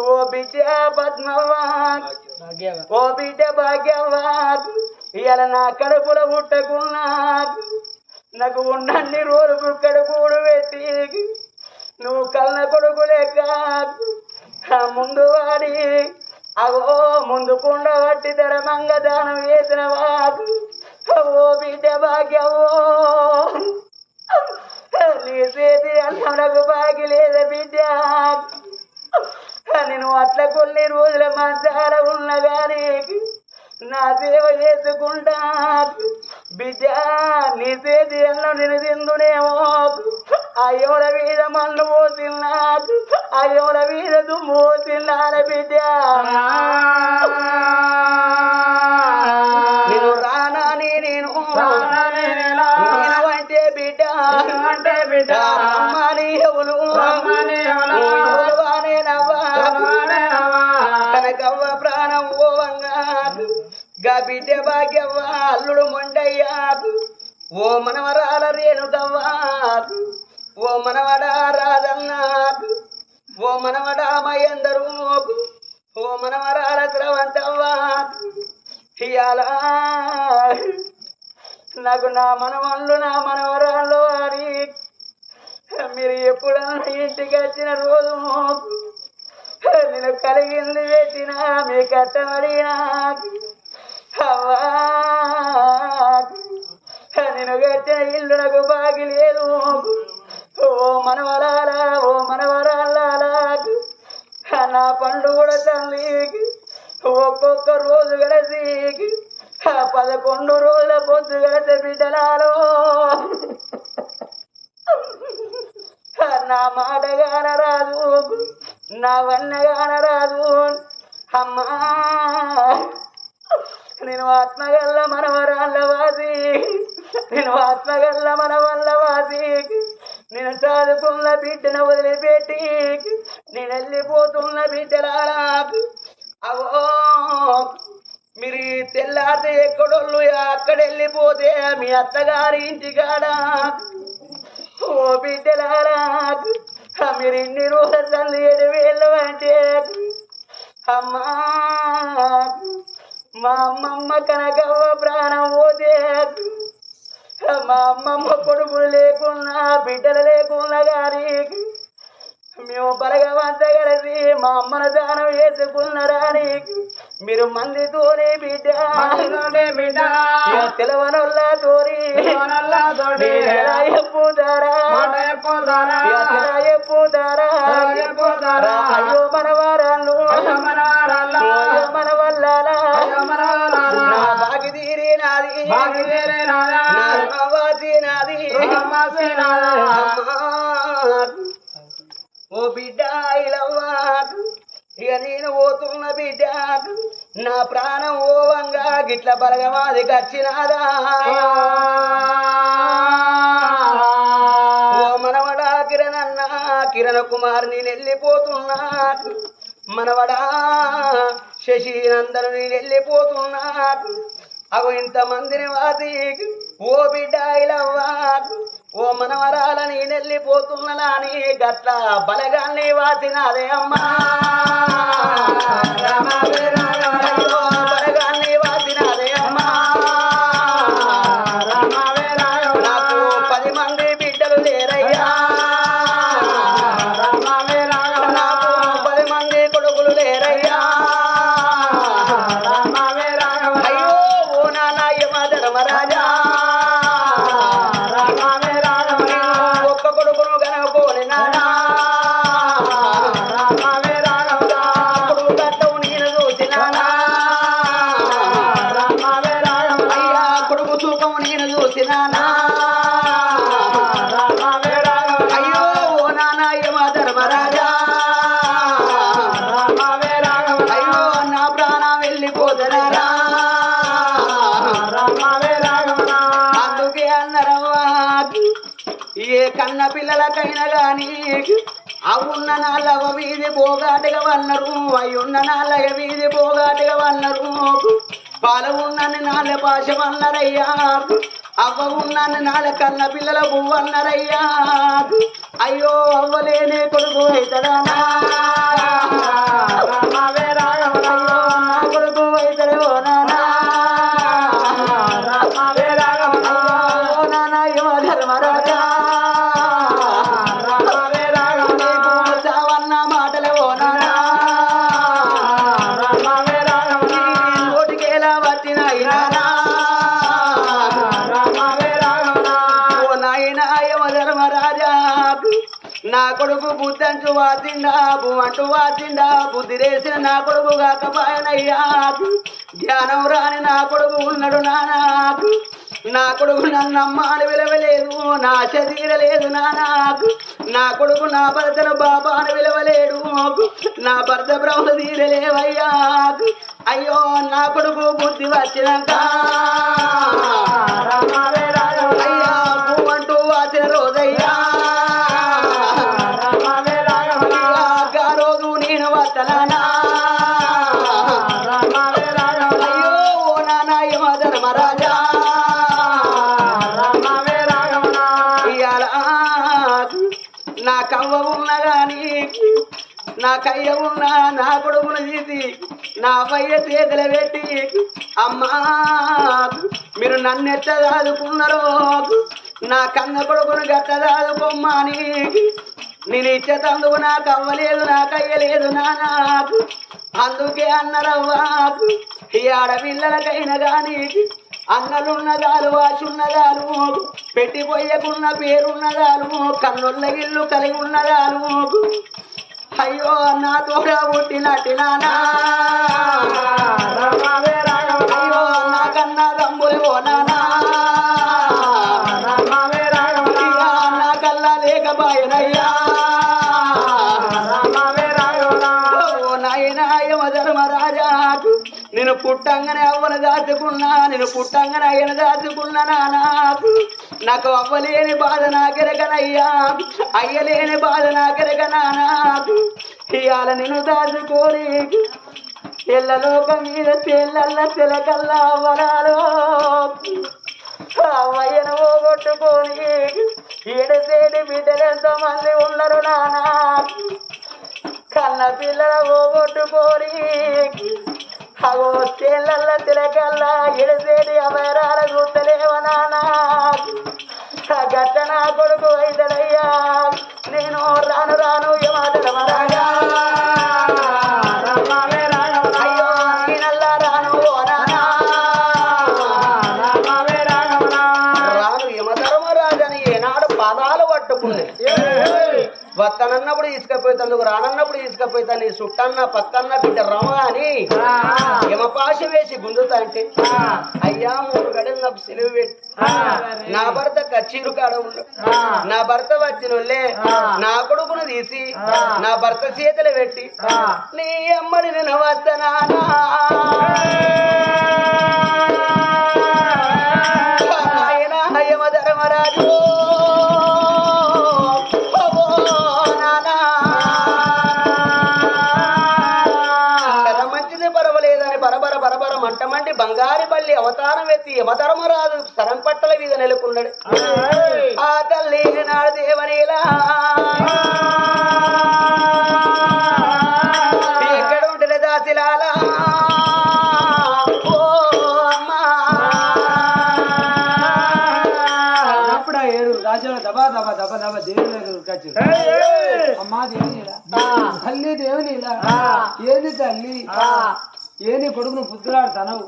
ఓ బిడ్డ పద్మవ్వ ఓ బిడ్డ భాగ్యవ్వ ఇవాళ నా కడుపుల పుట్టకున్నాడు నాకు ఉన్నన్ని రోజులు కడుపుడు పెట్టి నువ్వు కళ్ళ కొడుకులే కాదు. ఆ ముందు వాడి అగో ముందు కుండ పట్టి ధరమంగ దానం వేసిన వాడు. ఓ బిడ్డ భాగ్యవో మనవరాల రేణుదవ్వా ఓ మనవడ రాజన్న ఓ మనవడా మయందరు ఓ మనవరాల ద్రవంతవ్వా ఇయాల. నాకు నా మనవళ్ళు నా మనవరాళ్ళు అని మీరు ఎప్పుడన్నా ఇంటికి వచ్చిన రోజు నేను కలిగింది పెట్టినా మీ కట్టమడినా అవ్వా. కట్టిన ఇల్లు నాకు బాగి లేదు. ఓ మనవరాలా ఓ మనవరాలకు నా పండు కూడా తల్లికి ఒక్కొక్క రోజు కలిసి ఆ పదకొండు రోజుల పొద్దు కలిసి బిడ్డలాలో. నా మాట రాదు. నా వన్న రాదు. అమ్మా నేను ఆత్మగల్ల మనవరాళ్ళ వాసి. నేను ఆత్మగల్ల మన వల్ల వాసి నేను చదువుకున్న బిడ్డను వదిలిపెట్టి నేను వెళ్ళిపోతున్న బిడ్డలారా అవో మీరు తెల్లారితే ఎక్కడోళ్ళు అక్కడ వెళ్ళిపోతే మీ అత్తగారి ఇంటికాడ. ఓ బిడ్డలారాకు మీరు ఇన్ని రోజులు తల్లి ఏడు వేళ్ళు అంటే అమ్మా మా అమ్మమ్మ కనకవ్వ ప్రాణం పోతే మా అమ్మమ్మ కొడుకులు లేకున్నా బిడ్డలు లేకున్నా గాని మేము బలగవంత కలిసి మా అమ్మను దానం వేసుకున్నారా అని మీరు మందితోనే బిడ్డ. బిడ్డ. తెలవనొల్లతోని తెలవనొల్లతోని ఎలా చెప్పుతారా మాట చెప్పుతారా? నాదా? నాది ఓ బిడ్డ ఇలవ్వా ఇక నేను పోతున్న బిడ్డ నా ప్రాణం ఓవంగా గిట్ల బలగమాది కచ్చినాదా ఓ మనవడా కిరణన్న కిరణ కుమార్ నేను వెళ్ళిపోతున్నా మనవడా శశినందను నేను వెళ్ళిపోతున్నా అవు ఇంతమందిని వాతి ఓ బిడ్డ ఇలవ్వా ఓ మనవరాల నేను వెళ్ళిపోతున్నా గట్ల బలగాన్ని వాసినాదే అమ్మా. నేను చూసినానా అయ్యో! ఓ నాన్న యమ ధర్మరాజా? అయ్యో! నా ప్రాణం వెళ్ళిపోతున్నారా అందుకే అన్నరవ్వా ఏ కన్న పిల్లలకైనా గాని అవున్న నాళ్ళవ వీధి పోగాటగా వన్నరు అయ్యున్న నాళ్ళగ వీధి పోగాటగా వన్నరు. పాలు ఉన్నాను నాళ్ళ భాష అన్నారయ్యా. అవ్వ ఉన్నాను నాల కన్న పిల్లల పువ్వు అన్నారయ్యా. అయ్యో అవ్వలేనే కొడుకు అవుతాడానా నా కొడుకు బుద్ధంటూ వాసిండా అంటూ వాసిండా బుద్ధి రేసిన నా కొడుకు కాకపాయనయ్యా. జ్ఞానం రాని నా కొడుకు ఉన్నాడు నానాకు నా కొడుకు నన్ను అమ్మాని విలువలేదు నా శరీరలేదు నానాకు నా కొడుకు నా భర్తను బాబా అని విలువలేడు నా భర్త బ్రహ్మ తీరలేవయ్యా. అయ్యో నా కొడుకు బుద్ధి వచ్చినాక. అయ్యా నా కవ్వ ఉన్న గాని నా కయ్య ఉన్న నా కొడుకును తీసి నా పయ్య చేతులు పెట్టి అమ్మా మీరు నన్ను ఎట్ట దాదుకున్నారో నా కన్న కొడుకును గట్ట అని నేను ఇచ్చేతందుకు నాకు అవ్వలేదు నాకు అయ్యలేదు నా నాకు అందుకే అన్నరవ్వాకు ఈ ఆడపిల్లలకైనా కానీ అన్నలున్నదాలు వాసున్నదాలు పెట్టిపోయకున్న పేరున్నదాలు కన్నుల ఇల్లు కలిగి ఉన్నదాలు అయ్యో నా తోడ పుట్టినట్టి నానా. అయ్యో నా కన్నా తమ్ములు ఓ నానా. పుట్టంగానే అవ్వను దాచుకున్నా నేను పుట్టంగానే అయ్యను దాచుకున్నా నాకు నాకు అవ్వలేని బాధ నాకెరగనయ్యా అయ్యలేని బాధ నాకెరగనా నాకు ఇవాళ నేను దాచుకోని ఎల్లలోక మీద తెల్లల్ల తెలకల్లా అవ్వరాలు అవ్వయ్యను పోగొట్టుకొని ఏడసేటి బిడ్డలు ఎంతమంది ఉన్నారు నానా. కన్న పిల్లల పోగొట్టుకొని అగో తేళ్ళల్ల తిరగల్లా ఎడసేటి అమరాల గుర్తలేవ గట్ట నా కొడుకు అయితడయ్యా వత్తనన్నప్పుడు తీసుకపోయేందుకు రానన్నప్పుడు తీసుకపోతా నీ సుట్టన్న పక్కన్న బిడ్డ రమ అని యమపాశ వేసి గుంజుతా అంటే అయ్యా మూడు గడలు నాకు సెలవు పెట్టి. నా భర్త కచ్చీరు కాడ ఉండు. నా భర్త వచ్చినోళ్ళే నా కొడుకును తీసి నా భర్త చేతులు పెట్టి నీ అమ్మడి నేను వస్తనానా మంటమంటి బంగారి బల్లి అవతారం ఎత్తి యమధర్మరాజు తరం పట్టల మీద నెలకొన్నాడు. ఆ తల్లి నాడు దేవనేలా. ఎక్కడ దాసిలాల. దబా దబా దబా దబా దేవుని దగ్గరికి అమ్మా దేవునిలా. తల్లి దేవునిలా. ఏది తల్లి? ఏది కొడుకును పుత్రులాడుతానవు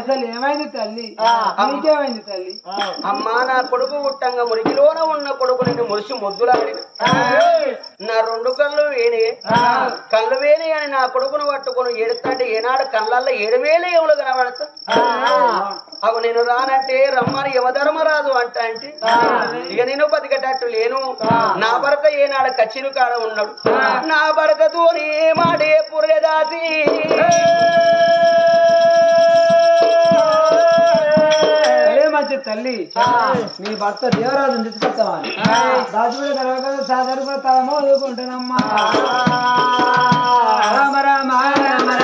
అసలు ఏమైంది తల్లి? నీకేమైంది తల్లి? అమ్మా నా కొడుకు పుట్టంగా మురికిలోన ఉన్న కొడుకు నిన్ను మురిసి ముద్దులాడి నా రెండు కళ్ళు వేనే కళ్ళు వేని అని నా కొడుకును పట్టుకొని ఏడుతాంటే ఏనాడు కళ్ళల్లో ఏడువేలే ఎవరు కనబడతా అవు నేను రానంటే రమ్మని యమధర్మరాజు అంట అంటే ఇక నేను బతికటట్టు లేను. నా భర్త ఏనాడు కచ్చిరు కాడ ఉన్నాడు. నా భర్తతో ఏ మంచి తల్లి నీ భర్త దేవరాజుని తీసుకొస్తావా రాజుపేట తర్వాత చదువుకుంటానమ్మా రామ రామ రామ రామ రామ రామ.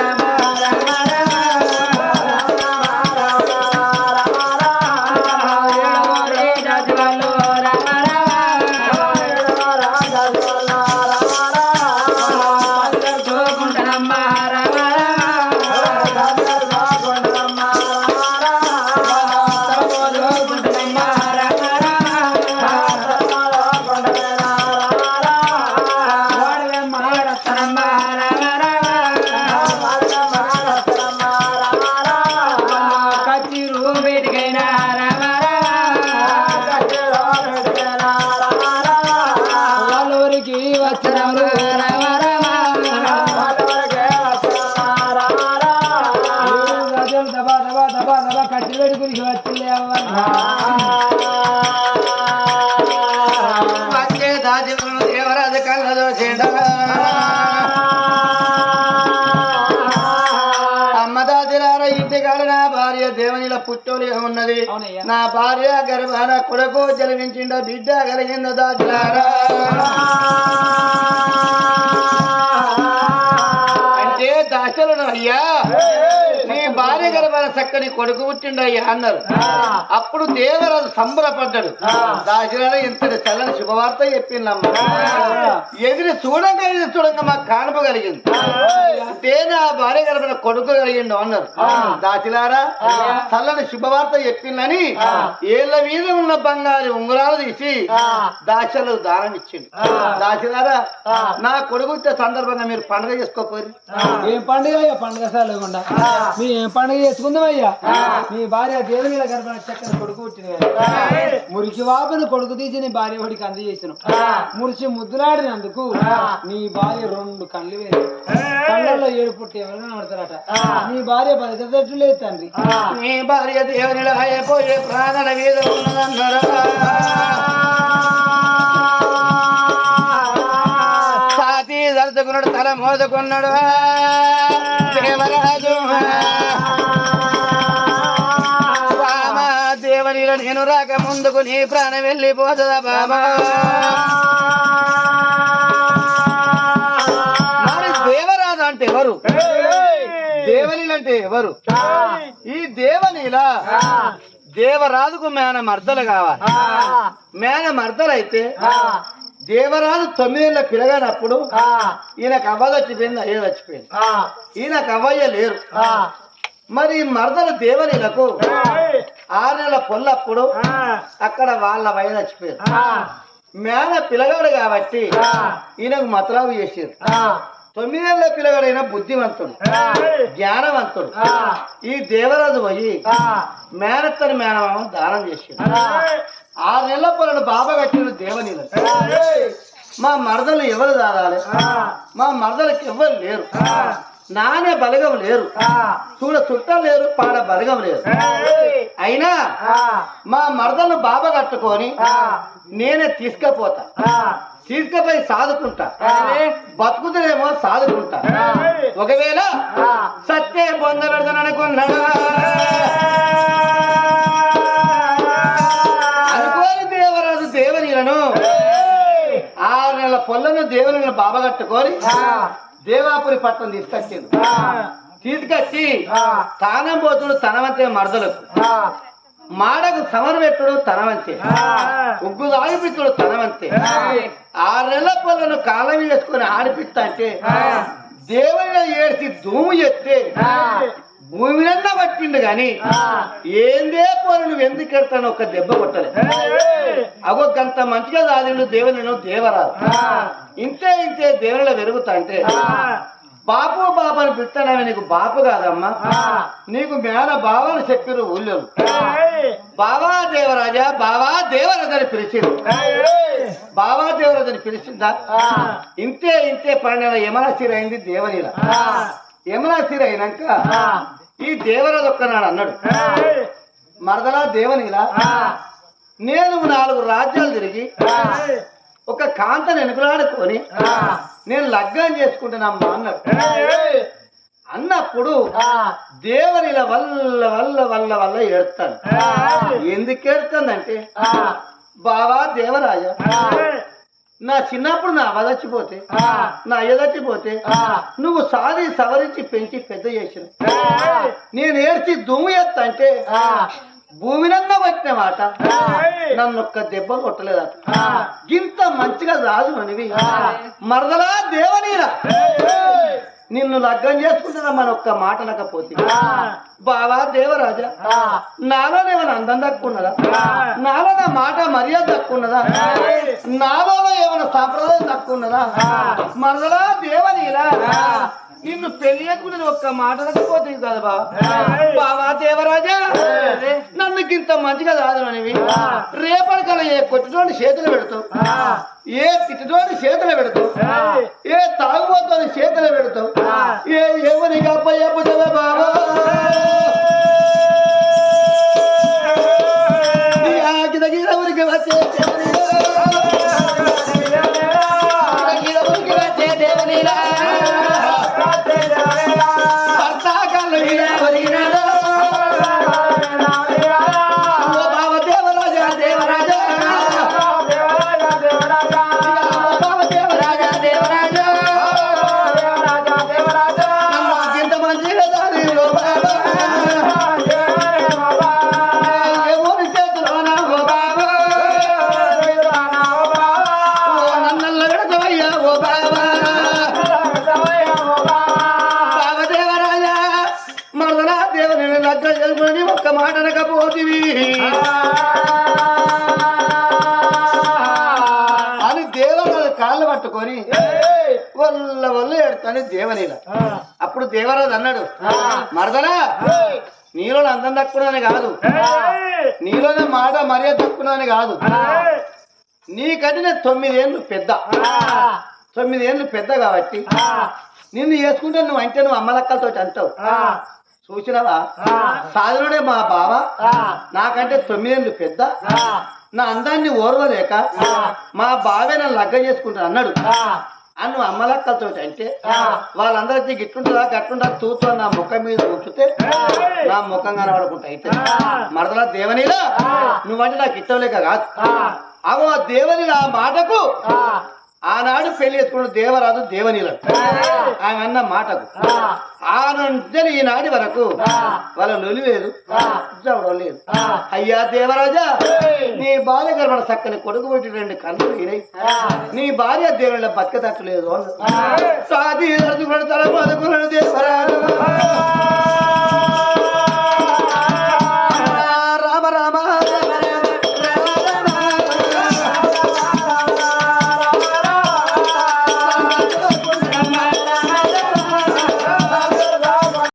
వేడుకునికి వచ్చింది వచ్చే దేవరాజు దేవనిల పుట్టోలి ఉన్నది. నా భార్య గర్భాన కొడుకు జన్మించిండ బిడ్డ కలిగింద దాదిరారా అంటే దాచలను అయ్యా నీ భార్య గర్భాన చక్కని కొడుకు పుట్టిండయ్యా అన్నారు. అప్పుడు దేవరాజు సంబరపడ్డాడు. దాచిరాడ ఇంతటి చల్లని శుభవార్త చెప్పిందమ్మ. ఎదురు చూడంగా ఎదురు చూడంగా మాకు కానుక కలిగింది. అంటే నా భార్య గర్భన కొడుకు కలిగిండు అన్నారు. దాచిలారా చల్లని శుభవార్త చెప్పిందని ఏళ్ళ మీద ఉన్న బంగారు ఉంగరాలు తీసి దాచలు దానం ఇచ్చిండు. దాచిలారా నా కొడుకు వచ్చే సందర్భంగా మీరు పండుగ చేసుకోపోయి ఏం పండుగ పండుగ సార్ లేకుండా. మీ ఏం పండుగ చేసుకుందామయ్యా మీ భార్య దేవుని మీద గర్భణ చక్కని కొడుకు పుట్టిన మురికి వాపని కొడుకు తీసి నీ భార్య వాడికి అందజేసిన మురిచి ముద్దులాడినందుకు నీ భార్య రెండు కళ్ళు వేరు కళ్ళల్లో ఏడు పుట్టి ఎవరైనా ఆడతారట నీ భార్య బతికతట్టు లేదు తండ్రి. నీ భార్య దేవునిలో అయిపోయే ప్రాణల మీద ఉన్నదన్నారా తల మోదుకున్నాడు దేవనిలో నేను రాక ముందుకు నీ ప్రాణం వెళ్ళిపోతుందా బాబా? దేవరాజు అంటే ఎవరు? దేవనీలు అంటే ఎవరు? ఈ దేవనీల దేవరాజుకు మేన మర్దలు కావాలి. మేన మర్దలు అయితే దేవరాజు తొమ్మిదేళ్ళ పిలగానప్పుడు ఈయనకు అవ్వ చచ్చిపోయింది అయ్య చచ్చిపోయింది. ఈయనకు అవ్వయ్య లేరు. మరి మర్దలు దేవనీలకు ఆరు నెలల పొల్లప్పుడు అక్కడ వాళ్ళ వయ చచ్చిపోయారు. మేన పిలగాడు కాబట్టి ఈయనకు మతరావు చేసారు తొమ్మిదేళ్ళ పిల్లగాడైన బుద్ధివంతుడు జ్ఞానవంతుడు ఈ దేవరాజు పోయి మేనత్తని మేనమామ దానం చేసిండు ఆరు నెలల పొలను బాబా కట్టిన దేవనీలు. మా మరదలు ఎవరు దాదాలి మా మరదలకి ఎవరు లేరు? నానే బలగం లేరు. చూడ చుట్టం లేరు పాడ బలగం లేరు. అయినా మా మరదలు బాబా కట్టుకొని నేనే తీసుకపోతా. తీసుకుపోయి సాదుకుంటా. బతుకుతునేమో సాదుకుంటా. ఒకవేళ సత్య పొందబెడతాను అనుకున్నాడా పొల్లను దేవుని బాబగట్టుకొని దేవాపురి పట్టణం తీసుకొచ్చింది తీసుకొచ్చి తానం పోతుడు తనవంతే మరదలకు. మాడకు సమరు పెట్టుడు తనవంతే. ఉగ్గు తాగిపిచ్చుడు తనవంతే. ఆరు నెలల పొలను కాలం వేసుకొని ఆడిపిస్తా అంటే దేవుని ఏడ్చి ధూము ఎత్తే భూమి నిండా పట్టిండు గాని ఏందే పోరు నువ్వు ఎందుకు ఎడతాను ఒక దెబ్బ కొట్టలే అగో గంత మంచిగా దాదిండు దేవుని దేవరాదు ఇంతే ఇంతే దేవునిలో పెరుగుతా అంటే బాపు బాబు అని పిలుస్తానవి నీకు బాపు కాదమ్మా. నీకు మేన బావని చెప్పిరు ఊళ్ళో బావా దేవరాజా బావా దేవరాజని పిలిచిండు బావా దేవరాజని పిలిచిందా? ఇంతే ఇంతే పన్నెండు యమనాశిర అయింది దేవనీల యమనాశిర అయినాక ఈ దేవరాజు ఒక్కనాడు అన్నాడు. మరదలా దేవనీల? నేను నాలుగు రాజ్యాలు తిరిగి ఒక కాంతను ఎనుకులాడుకొని నేను లగ్గం చేసుకుంటున్నామ్మా అన్నాడు. అన్నప్పుడు దేవనిల వల్ల వల్ల వల్ల వల్ల ఏడుతాను ఎందుకు ఏడుతుందంటే బావా దేవరాజా నా చిన్నప్పుడు నా అవ్వ చచ్చిపోతే నా అయ్య చచ్చిపోతే నువ్వు సాది సవరించి పెంచి పెద్ద చేసిన నేను ఏడ్చి దుమ్ము ఎత్త అంటే భూమినన్న పట్టిన మాట. నన్ను ఒక్క దెబ్బ కొట్టలేదట. ఇంత మంచిగా రాజు అనివి మరదలా దేవనీరా. నిన్ను లగ్గం చేసుకుంటున్నా మన ఒక్క మాట అనకపోతే. బావా దేవరాజా నాలో ఏమైనా అందం తక్కున్నదా నాలో నా మాట మర్యాద తక్కున్నదా నాలో ఏమైనా సాంప్రదాయం తక్కున్నదా మరదలా దేవనీలా నిన్ను పెళ్ళి ఒక్క మాట అనకపోతుంది కదా బావా దేవరాజా నన్ను ఇంత మంచిగా రేపటి కల ఏ కొట్టినోడి చేతులు పెడతావు? ఏ తిట్టుతోటి చేతులు పెడతావు? ఏ. తాగుబోతోని చేతులు పెడతావు? ఏ ఎవరికి అప్పయ్యపోతావే బాబా అనకపోతివి అని దేవరాజు కాళ్ళు పట్టుకొని వల్ల వల్ల ఎడతాను దేవనీల అప్పుడు దేవరాజు అన్నాడు మరదలా నీలో అందం తక్కువని కాదు. నీలోనే మాట మర్యాద తక్కువని కాదు. నీకంటే నేను తొమ్మిదేళ్ళు పెద్ద. తొమ్మిదేళ్ళు పెద్ద కాబట్టి నిన్ను చేసుకుంటే నువ్వు అంటే నువ్వు అమ్మలక్కలతో అంటావు చూసినవా? సాధనుడే మా బావ. నాకంటే తొమ్మిదేళ్ళు పెద్ద. నా అందాన్ని ఓర్వలేక మా బావే నన్ను లగ్గ చేసుకుంటాను అన్నాడు. అని నువ్వు అమ్మలక్కలతో అంటే వాళ్ళందరికీ గిట్టుంటుందా గట్టుంటా తూతో నా ముఖం మీద ఉంచితే నా ముఖం కనబడుకుంటా అయితే. మరదలా దేవనిలా? నువ్వంటే నాకు ఇష్టం కాదు. అగో దేవని ఆ మాటకు? ఆనాడు పెళ్ళి చేసుకున్న దేవరాజు దేవనీల ఆమె అన్న మాటకు. ఆ. నుంచి ఈనాటి వరకు వాళ్ళ లొలి లేదు అయ్యా దేవరాజా నీ భార్య గర్భణ చక్కని కొడుకు పెట్టి రెండు కన్నులు ఈనాయి నీ భార్య దేవుళ్ళ బతకతట్టు లేదు సాది తల దేవరాజు.